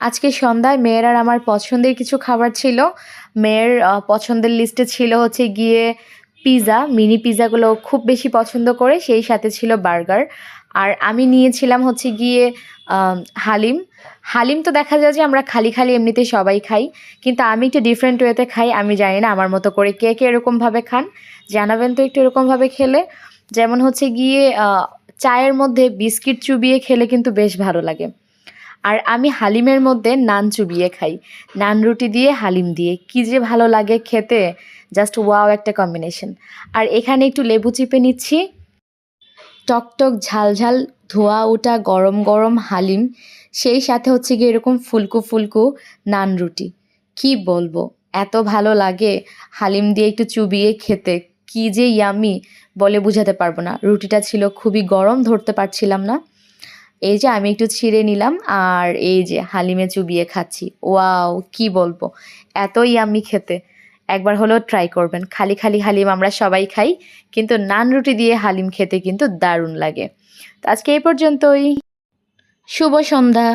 আজকে সন্ধ্যায় মেয়ের আর আমার পছন্দের কিছু খাবার ছিল। মেয়ের পছন্দের লিস্টে ছিল হচ্ছে গিয়ে পিৎজা মিনি পিৎজাগুলো খুব বেশি পছন্দ করে, সেই সাথে ছিল বার্গার আর আমি নিয়েছিলাম হচ্ছে গিয়ে হালিম। হালিম তো দেখা যায় যে আমরা খালি খালি এমনিতে সবাই খাই, কিন্তু আমি একটু ডিফারেন্ট ওয়েতে খাই, আমি জানি না আমার মতো করে কে কে এরকমভাবে খান। জানাবেন তো একটু এরকমভাবে খেলে। যেমন হচ্ছে গিয়ে চায়ের মধ্যে বিস্কিট চুবিয়ে খেলে কিন্তু বেশ ভালো লাগে। আর আমি হালিমের মধ্যে নান চুবিয়ে খাই। নান রুটি দিয়ে, হালিম দিয়ে। কি যে ভালো লাগে খেতে। জাস্ট ওয়াও একটা কম্বিনেশন। আর এখানে একটু লেবু চিপে নিচ্ছি। টকটক ঝাল ঝাল, ধোয়া ওটা গরম গরম হালিম। সেই সাথে হচ্ছে গিয়ে এরকম ফুলকু ফুলকু নান রুটি। কি বলব? এত ভালো লাগে হালিম দিয়ে একটু চুবিয়ে খেতে। কি যে ইয়ামি বলে বোঝাতে পারব না। রুটিটা ছিল খুবই গরম, ধরতে পারছিলাম না। এই যে আমি একটু ছিঁড়ে নিলাম আর এই যে হালিমে চুবিয়ে খাচ্ছি। ওয়াও, কি বলব? এতই আমি খেতে। একবার হলেও ট্রাই করবেন। খালি খালি হালিম আমরা সবাই খাই, কিন্তু নান রুটি দিয়ে হালিম খেতে কিন্তু দারুণ লাগে। তো আজকে এই পর্যন্তই। শুভ সন্ধ্যা।